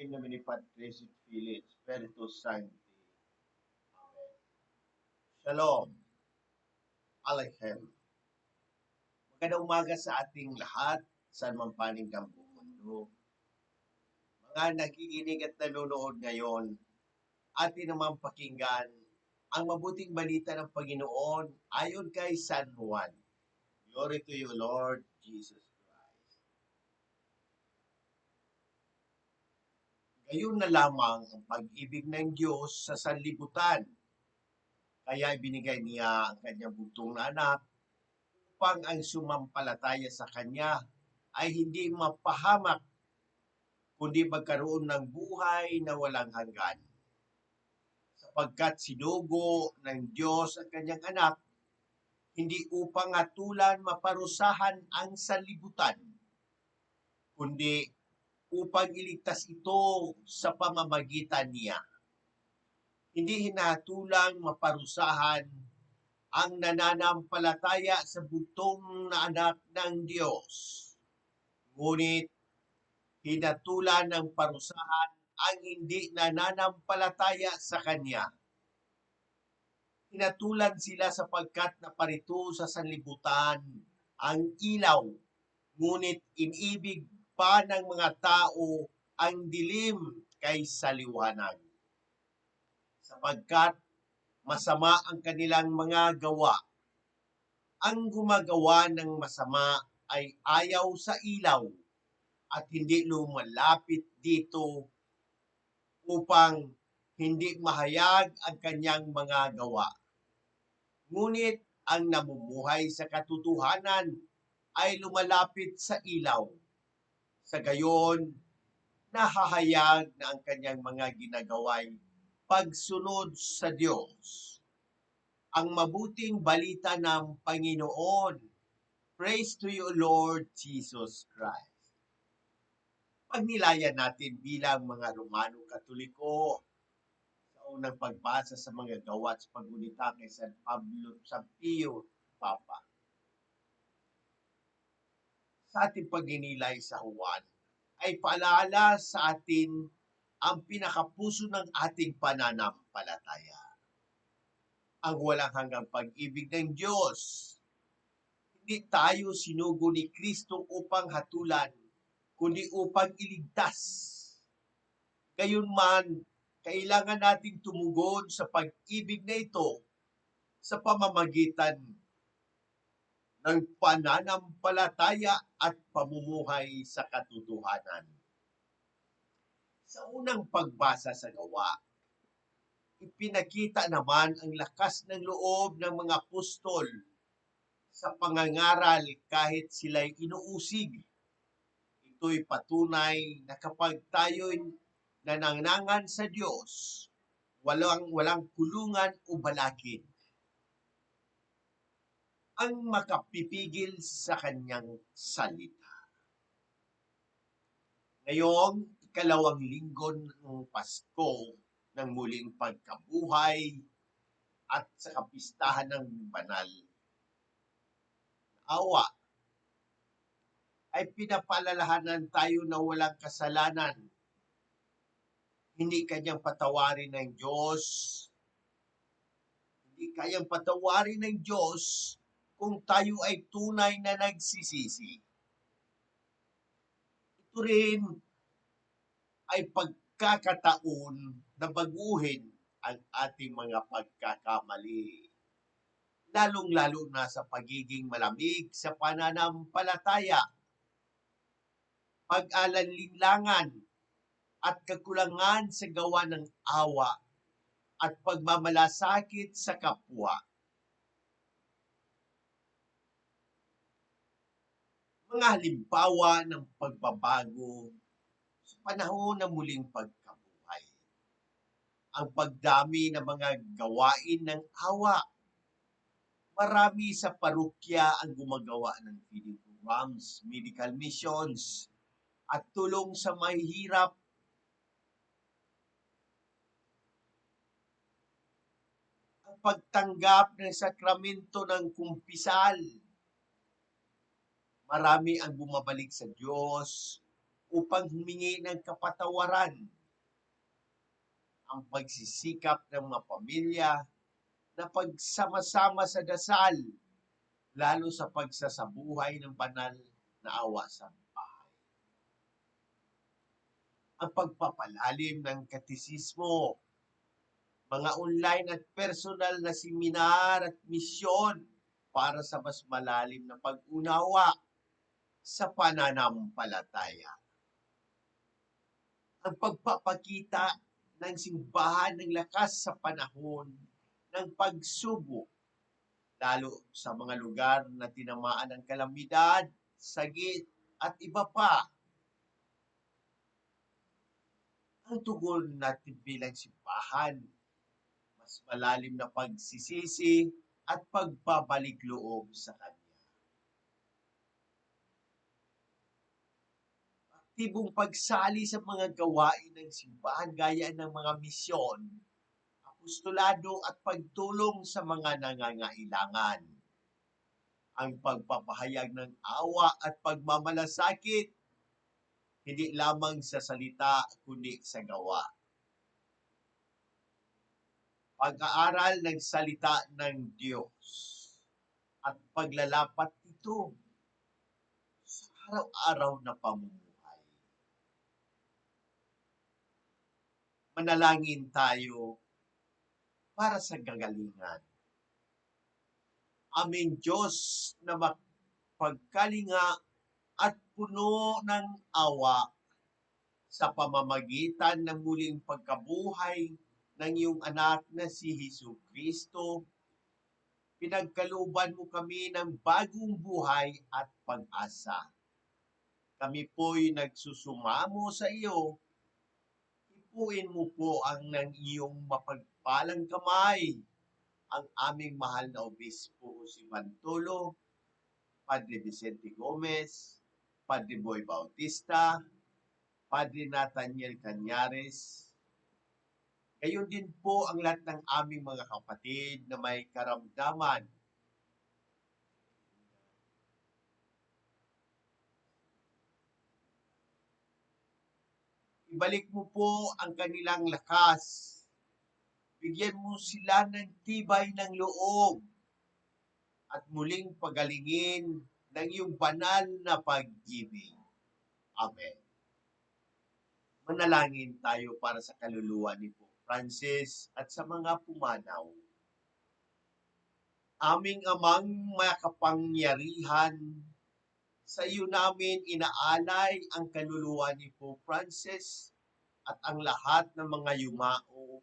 In nomine Patris et Filii et Spiritus Sancti. Amen. Shalom. Aleichem. Magandang umaga sa ating lahat, saan man panig mundo. Mga nakikinig at nanonood ngayon, atin naman pakinggan ang mabuting balita ng Panginoon ayon kay San Juan. Glory to you, Lord Jesus Gayon na lamang ang pag-ibig ng Diyos sa sanlibutan. Kaya ibinigay niya ang kanyang bugtong na anak upang ang sumampalataya sa kanya ay hindi mapahamak kundi magkaroon ng buhay na walang hanggan. Sapagkat sinugo ng Diyos ang kanyang anak hindi upang hatulan maparusahan ang sanlibutan, kundi upang iligtas ito sa pamamagitan niya. Hindi hinahatulang maparusahan ang nananampalataya sa butong na anak ng Diyos. Ngunit hinatulan ng parusahan ang hindi nananampalataya sa Kanya Hinatulan sila sapagkat naparito sa sanlibutan ang ilaw, ngunit inibig pa ng mga tao ang dilim kaysa liwanag. Sapagkat masama ang kanilang mga gawa. Ang gumagawa ng masama ay ayaw sa ilaw at hindi lumalapit dito upang hindi mahayag ang kanyang mga gawa. Ngunit ang namumuhay sa katotohanan ay lumalapit sa ilaw. Sa gayon, nahahayag na ang kanyang mga ginagaway pagsunod sa Diyos. Ang mabuting balita ng Panginoon. Praise to you, Lord Jesus Christ. Pagnilayan natin bilang mga Romano Katoliko, unang pagbasa sa mga gawa at paggunita kay San Pablo, San Pio, Papa. Sa ating pagninilay sa Juan, ay paalala sa atin ang pinakapuso ng ating pananampalataya. Ang walang hanggang pag-ibig ng Diyos. Hindi tayo sinugo ni Kristo upang hatulan, kundi upang iligtas. Gayunman, kailangan nating tumugon sa pag-ibig na ito sa pamamagitan ng pananampalataya at pamumuhay sa katotohanan. Sa unang pagbasa sa gawa, ipinakita naman ang lakas ng loob ng mga apostol sa pangangaral kahit sila'y inuusig. Ito'y patunay na kapag tayo'y nanangangan sa Diyos, walang, walang kulungan o balakid ang makapipigil sa kanyang salita. Ngayong ikalawang linggo ng Pasko ng muling pagkabuhay at sa kapistahan ng banal awa ay pinapalalahanan tayo na walang kasalanan hindi kanyang patawarin ng Diyos. Hindi kayang patawarin ng Diyos kung tayo ay tunay na nagsisisi. Ito rin ay pagkakataon na baguhin ang ating mga pagkakamali. Lalong-lalo na sa pagiging malamig sa pananampalataya, pag-alanlinlangan at kakulangan sa gawa ng awa at pagmamalasakit sa kapwa. Mga halimbawa ng pagbabago sa panahon ng muling pagkabuhay. Ang pagdami ng mga gawain ng awa. Marami sa parokya ang gumagawa ng feeding programs, medical missions, at tulong sa mahihirap pagtanggap ng sakramento ng kumpisal. Marami ang bumabalik sa Diyos upang humingi ng kapatawaran. Ang pagsisikap ng mga pamilya na pagsama-sama sa dasal, lalo sa pagsasabuhay ng banal na awa sa bahay. Ang pagpapalalim ng katisismo, mga online at personal na seminar at misyon para sa mas malalim na pag-unawa sa pananampalataya. Ang pagpapakita ng simbahan ng lakas sa panahon ng pagsubok, lalo sa mga lugar na tinamaan ng kalamidad, sagit, at iba pa. Ang tugon natin bilang simbahan, mas malalim na pagsisisi at pagbabalik loob sa Kanya. Aktibong pagsali sa mga gawain ng simbahan gaya ng mga misyon, apostolado at pagtulong sa mga nangangailangan. Ang pagpapahayag ng awa at pagmamalasakit, hindi lamang sa salita kundi sa gawa pag-aaral ng salita ng Diyos at paglalapat nito sa araw-araw na pamumuhay. Manalangin tayo para sa gagalingan. Aming Diyos na pagkalinga at puno ng awa sa pamamagitan ng muling pagkabuhay ng iyong anak na si Hesus Kristo. Pinagkaluban mo kami ng bagong buhay at pag-asa. Kami po'y nagsusumamo sa iyo. Ipuin mo po ang ng iyong mapagpalang kamay ang aming mahal na obispo si Mantulo, Padre Vicente Gomez, Padre Boy Bautista, Padre Nathaniel Cañares, Gayon din po ang lahat ng aming mga kapatid na may karamdaman. Ibalik mo po ang kanilang lakas. Bigyan mo sila ng tibay ng loob at muling pagalingin ng iyong banal na pag-ibig. Amen. Manalangin tayo para sa kaluluwa ni po Francis, at sa mga pumanaw. Aming amang makapangyarihan, sa iyo namin inaalay ang kaluluwa ni Pope Francis at ang lahat ng mga yumao,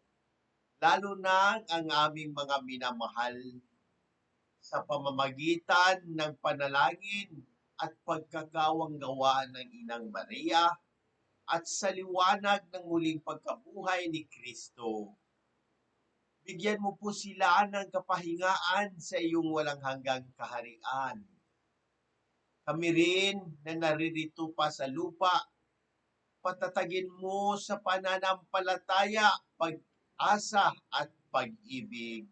lalo na ang aming mga minamahal sa pamamagitan ng panalangin at pagkagawang gawa ng Inang Maria, at sa liwanag ng muling pagkabuhay ni Kristo. Bigyan mo po sila ng kapahingaan sa iyong walang hanggang kaharian. Kami rin na naririto pa sa lupa, patatagin mo sa pananampalataya, pag-asa at pag-ibig.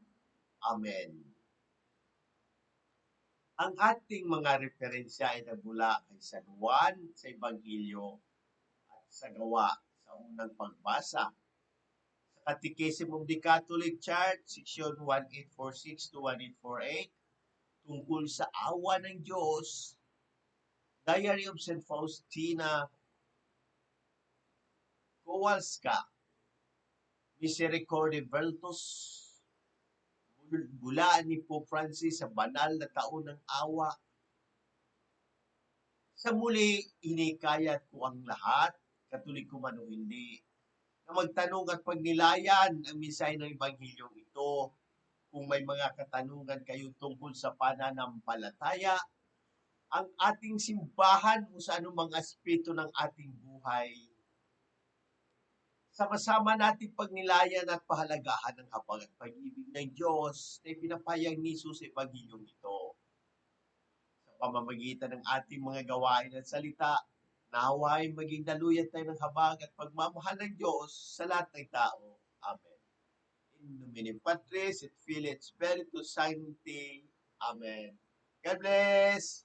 Amen. Ang ating mga referensya ay nagmula kay San Juan sa Ebanghelyo sa gawa sa unang pagbasa. Sa Catechism of the Catholic Church, section 1846 to 1848, tungkol sa awa ng Diyos, Diary of St. Faustina Kowalska, Misericordia Vertus, bula ni Pope Francis sa banal na taon ng awa. Sa muli, inikayat ko ang lahat katoliko man o hindi, na magtanong at pagnilayan ang misay ng Ebanghilyong ito. Kung may mga katanungan kayo tungkol sa pananampalataya, ang ating simbahan o sa anumang aspeto ng ating buhay, sama-sama natin pagnilayan at pahalagahan ng habang at pag-ibig ng Diyos na pinapayang ni Jesus sa Ebanghilyong ito. Sa pamamagitan ng ating mga gawain at salita, Naway maging daluyan tayo ng habag at pagmamahal ng Diyos sa lahat ng tao. Amen. In nomine Patris et Filii et Spiritus Sancti. Amen. God bless!